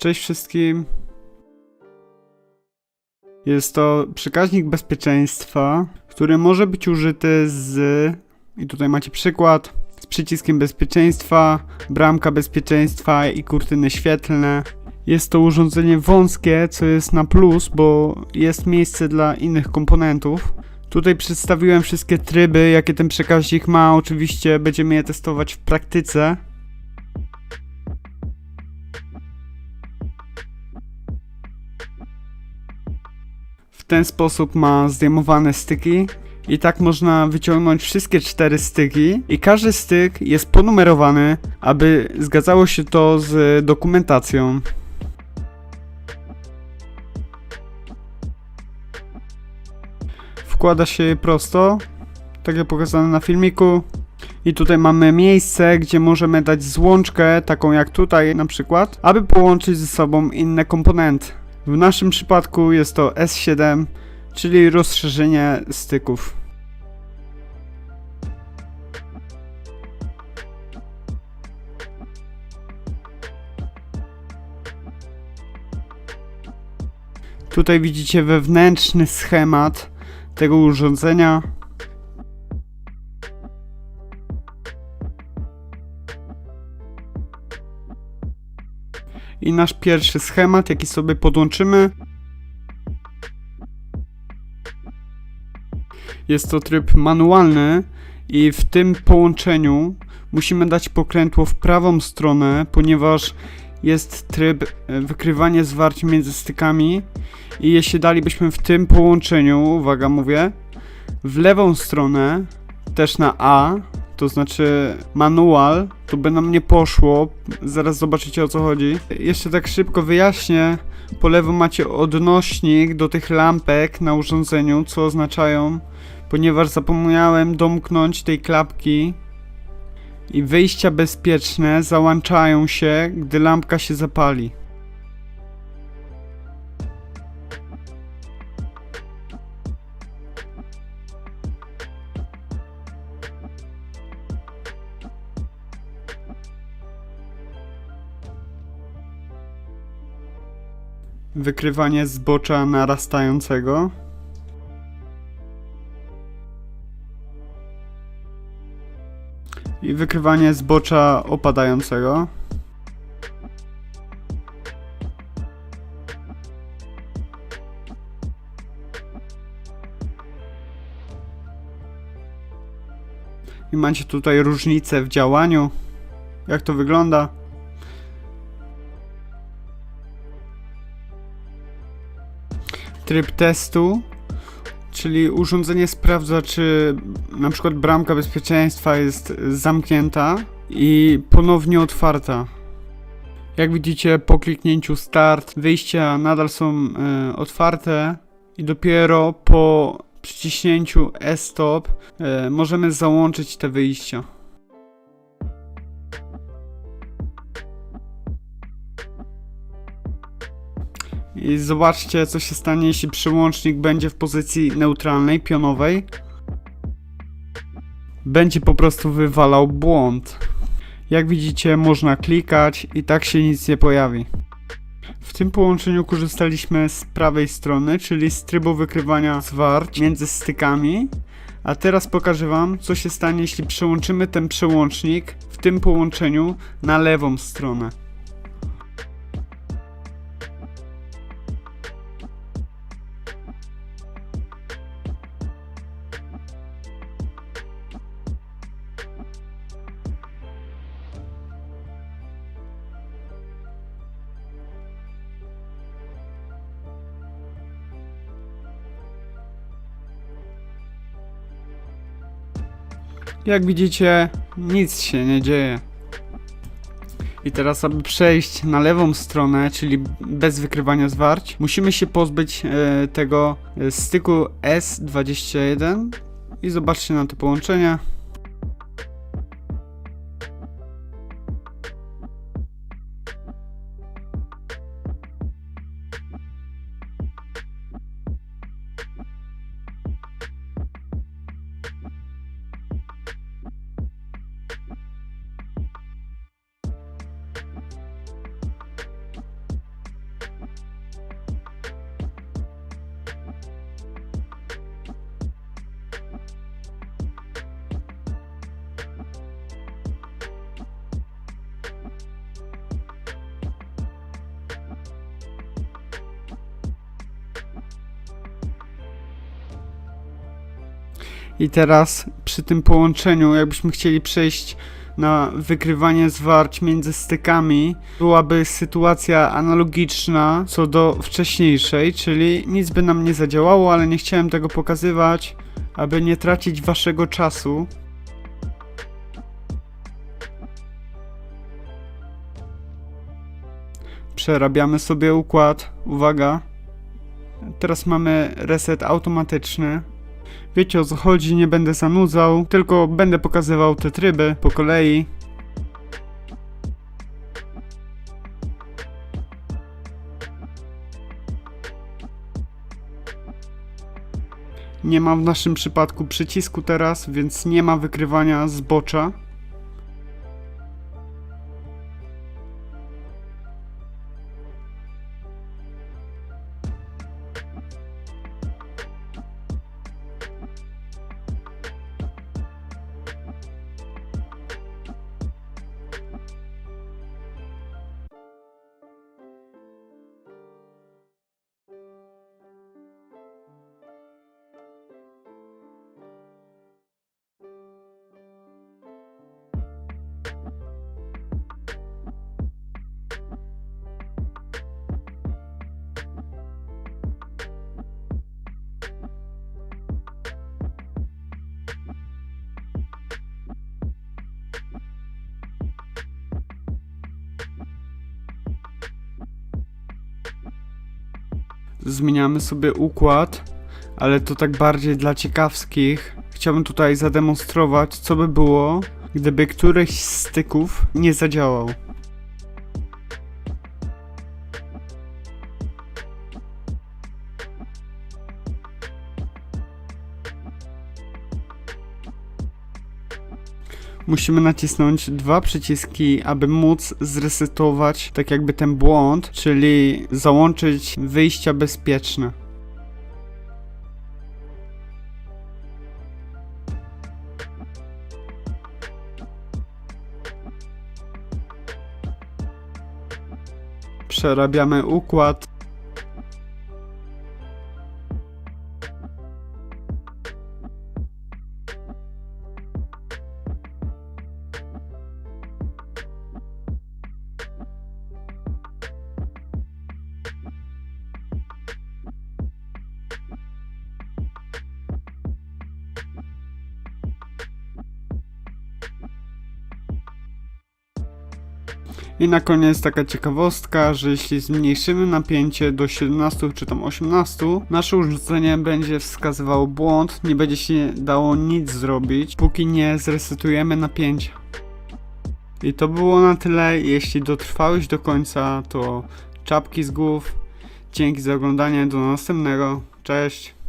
Cześć wszystkim. Jest to przekaźnik bezpieczeństwa, który może być użyty z. I tutaj macie przykład. Z przyciskiem bezpieczeństwa, bramka bezpieczeństwa i kurtyny świetlne. Jest to urządzenie wąskie, co jest na plus, bo jest miejsce dla innych komponentów. Tutaj przedstawiłem wszystkie tryby, jakie ten przekaźnik ma. Oczywiście będziemy je testować w praktyce. W ten sposób ma zdejmowane styki. I tak można wyciągnąć wszystkie cztery styki i każdy styk jest ponumerowany, aby zgadzało się to z dokumentacją. Wkłada się je prosto, tak jak pokazane na filmiku. I tutaj mamy miejsce, gdzie możemy dać złączkę, taką jak tutaj na przykład, aby połączyć ze sobą inne komponenty. W naszym przypadku jest to S7, czyli rozszerzenie styków. Tutaj widzicie wewnętrzny schemat tego urządzenia. I nasz pierwszy schemat, jaki sobie podłączymy. Jest to tryb manualny i w tym połączeniu musimy dać pokrętło w prawą stronę, ponieważ jest tryb e, wykrywania zwarć między stykami i jeśli dalibyśmy w tym połączeniu, uwaga mówię, w lewą stronę, też na A, to znaczy manual, to by nam nie poszło, zaraz zobaczycie o co chodzi. Jeszcze tak szybko wyjaśnię, po lewo macie odnośnik do tych lampek na urządzeniu, co oznaczają, ponieważ zapomniałem domknąć tej klapki i wyjścia bezpieczne załączają się, gdy lampka się zapali. Wykrywanie zbocza narastającego. I wykrywanie zbocza opadającego. I macie tutaj różnice w działaniu. Jak to wygląda? Tryb testu, czyli urządzenie sprawdza, czy na przykład bramka bezpieczeństwa jest zamknięta i ponownie otwarta. Jak widzicie, po kliknięciu start, wyjścia nadal są e, otwarte i dopiero po przyciśnięciu e-stop e, możemy załączyć te wyjścia. I zobaczcie, co się stanie, jeśli przyłącznik będzie w pozycji neutralnej, pionowej. Będzie po prostu wywalał błąd. Jak widzicie, można klikać i tak się nic nie pojawi. W tym połączeniu korzystaliśmy z prawej strony, czyli z trybu wykrywania zwarć między stykami. A teraz pokażę Wam, co się stanie, jeśli przełączymy ten przełącznik w tym połączeniu na lewą stronę. Jak widzicie, nic się nie dzieje. I teraz, aby przejść na lewą stronę, czyli bez wykrywania zwarć, musimy się pozbyć e, tego e, styku S21 i zobaczcie na te połączenia. I teraz przy tym połączeniu, jakbyśmy chcieli przejść na wykrywanie zwarć między stykami, byłaby sytuacja analogiczna co do wcześniejszej, czyli nic by nam nie zadziałało, ale nie chciałem tego pokazywać, aby nie tracić waszego czasu. Przerabiamy sobie układ. Uwaga. Teraz mamy reset automatyczny. Wiecie o co chodzi, nie będę zanudzał, tylko będę pokazywał te tryby po kolei. Nie ma w naszym przypadku przycisku teraz, więc nie ma wykrywania zbocza. Zmieniamy sobie układ, ale to tak bardziej dla ciekawskich. Chciałbym tutaj zademonstrować, co by było, gdyby któryś z styków nie zadziałał. Musimy nacisnąć dwa przyciski, aby móc zresetować tak jakby ten błąd, czyli załączyć wyjścia bezpieczne. Przerabiamy układ. I na koniec taka ciekawostka, że jeśli zmniejszymy napięcie do 17 czy tam 18, nasze urządzenie będzie wskazywało błąd, nie będzie się dało nic zrobić, póki nie zresetujemy napięcia. I to było na tyle. Jeśli dotrwałeś do końca, to czapki z głów. Dzięki za oglądanie. Do następnego. Cześć.